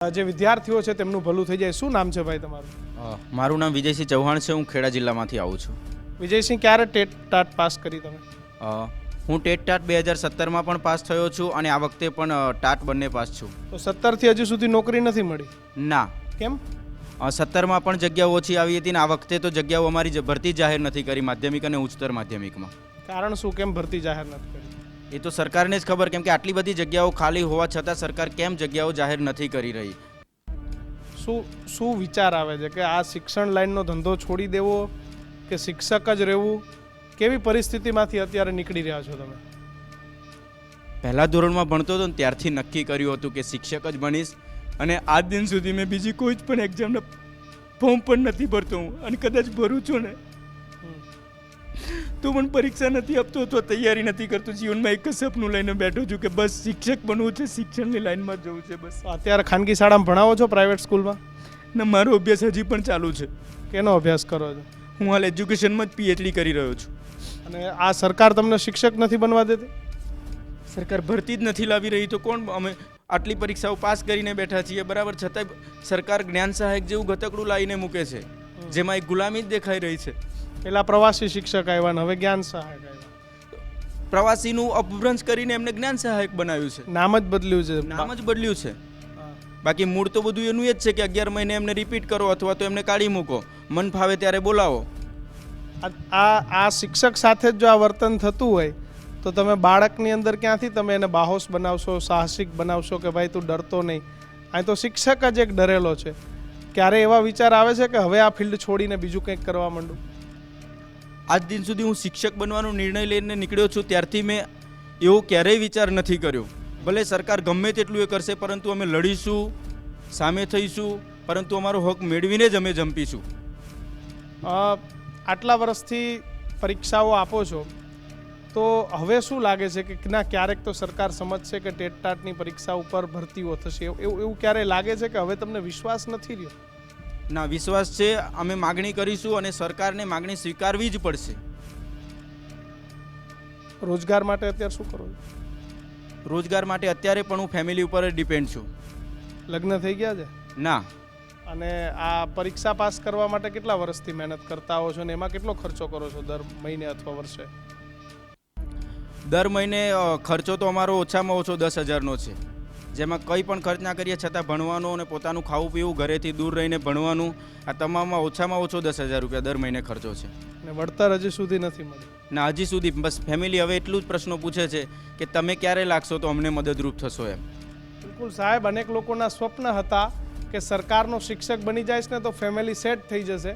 જે વિદ્યાર્થીઓ છે તેમનું ભલું થઈ જાય. શું નામ છે ભાઈ તમારું? મારું નામ વિજયસિંહ ચૌહાણ છે. હું ખેડા જિલ્લામાંથી આવું છું. વિજયસિંહ ક્યારે ટેટ ટાટ પાસ કરી તમે? હું ટેટ ટાટ બે હજાર સત્તરમાં પણ પાસ થયો છું અને આ વખતે પણ ટાટ બંને પાસ છું. તો સત્તરથી હજુ સુધી નોકરી નથી મળી? ના. કેમ? સત્તરમાં પણ જગ્યાઓ ઓછી આવી હતી ને આ વખતે તો જગ્યાઓ અમારી ભરતી જાહેર નથી કરી માધ્યમિક અને ઉચ્ચતર માધ્યમિકમાં. કારણ શું? કેમ ભરતી જાહેર નથી કરી? એ તો સરકારને જ ખબર કેમ કે આટલી બધી જગ્યાઓ ખાલી હોવા છતાં સરકાર કેમ જગ્યાઓ જાહેર નથી કરી રહી? શું શું વિચાર આવે છે કે આ શિક્ષણ લાઈનનો ધંધો છોડી દેવો કે શિક્ષક જ રહેવું? કેવી પરિસ્થિતિમાંથી અત્યારે નીકળી રહ્યા છો તમે? પહેલા ધોરણમાં ભણતો હતો ને ત્યારથી નક્કી કર્યું હતું કે શિક્ષક જ બનીશ અને આજ દિન સુધી મેં બીજી કોઈ જ પણ એક્ઝામના ફોર્મ પણ નથી ભરતો હું અને કદાચ ભરું છું ને. તો પણ પરીક્ષા નથી આપતો અથવા તૈયારી નથી કરતો. જીવનમાં એક જ સપનું લઈને બેઠો છું કે બસ શિક્ષક બનવું છે શિક્ષણની લાઈનમાં જવું છે બસ. અત્યારે ખાનગી શાળામાં ભણાવો છો પ્રાઇવેટ સ્કૂલમાં ને મારો અભ્યાસ હજી પણ ચાલુ છે. કેનો અભ્યાસ કરો છો? હું હાલ એજ્યુકેશનમાં જ પીએચડી કરી રહ્યો છું. અને આ સરકાર તમને શિક્ષક નથી બનવા દેતી? સરકાર ભરતી જ નથી લાવી રહી તો કોણ અમે આટલી પરીક્ષાઓ પાસ કરીને બેઠા છીએ બરાબર? છતાંય સરકાર જ્ઞાન સહાયક જેવું ગતકડું લાવીને મૂકે છે જેમાં એક ગુલામી જ દેખાઈ રહી છે. પેલા પ્રવાસી શિક્ષક આવ્યા ને હવે જ્ઞાન સહાયક આવ્યા. પ્રવાસીનું અપભ્રંશ કરીને એમને જ્ઞાન સહાયક બનાવ્યું છે. નામ જ બદલ્યું છે. નામ જ બદલ્યું છે. બાકી મૂળ તો બધું એનું એ જ છે કે અગિયાર મહિને એમને રિપીટ કરો અથવા તો એમને કાઢી મૂકો. મન ફાવે ત્યારે બોલાવો. આ- આ શિક્ષક સાથે જ જો આ વર્તન થતું હોય તો તમે બાળકની અંદર ક્યાંથી તમે એને બાહોશ બનાવશો સાહસિક બનાવશો કે ભાઈ તું ડરતો નહીં? અહીં તો શિક્ષક જ એક ડરેલો છે. ક્યારે એવા વિચાર આવે છે કે હવે આ ફિલ્ડ છોડીને બીજું કંઈક કરવા માંડું? આજ દિન સુધી હું શિક્ષક બનવાનો નિર્ણય લઈને નીકળ્યો છું, ત્યારથી મેં એવો ક્યારેય વિચાર નથી કર્યો. ભલે સરકાર ગમે તેટલું એ કરશે, પરંતુ અમે લડીશું, સામે થઈશું, પરંતુ અમારો હક મેળવીને જ અમે જંપીશું. આટલા વર્ષથી પરીક્ષાઓ આપો છો, તો હવે શું લાગે છે કે ના, ક્યારેક તો સરકાર સમજશે કે ટેટ ટાટની પરીક્ષા ઉપર ભરતીઓ થશે એવું એવું ક્યારેય લાગે છે કે હવે તમને વિશ્વાસ નથી રહ્યો? ના વિશ્વાસ છે અમે માગણી કરીશું અને સરકારને માગણી સ્વીકારવી જ પડશે. રોજગાર માટે અત્યારે શું કરો રોજગાર માટે અત્યારે પણ હું ફેમિલી ઉપર ડિપેન્ડ છું. લગ્ન થઈ ગયા છે? ના. અને આ પરીક્ષા પાસ કરવા માટે કેટલા વર્ષથી મહેનત કરતા હો છો ને એમાં કેટલો ખર્ચો કરો છો દર મહિને અથવા વર્ષે? દર મહિને ખર્ચો તો અમારો ઓછામાં ઓછો દસ હજારનો છે. જેમાં કંઈ પણ ખર્ચ ના કરીએ છતાં ભણવાનું અને પોતાનું ખાવું પીવું ઘરેથી દૂર રહીને ભણવાનું આ તમામમાં ઓછામાં ઓછો દસ હજાર રૂપિયા દર મહિને ખર્ચો છે. અને વળતર હજી સુધી નથી મળ્યું. ના હજી સુધી બસ ફેમિલી હવે એટલું જ પ્રશ્નો પૂછે છે કે તમે ક્યારે લાગશો તો અમને મદદરૂપ થશો એમ. બિલકુલ સાહેબ અનેક લોકોના સ્વપ્ન હતા કે સરકારનો શિક્ષક બની જાય ને તો ફેમિલી સેટ થઈ જશે.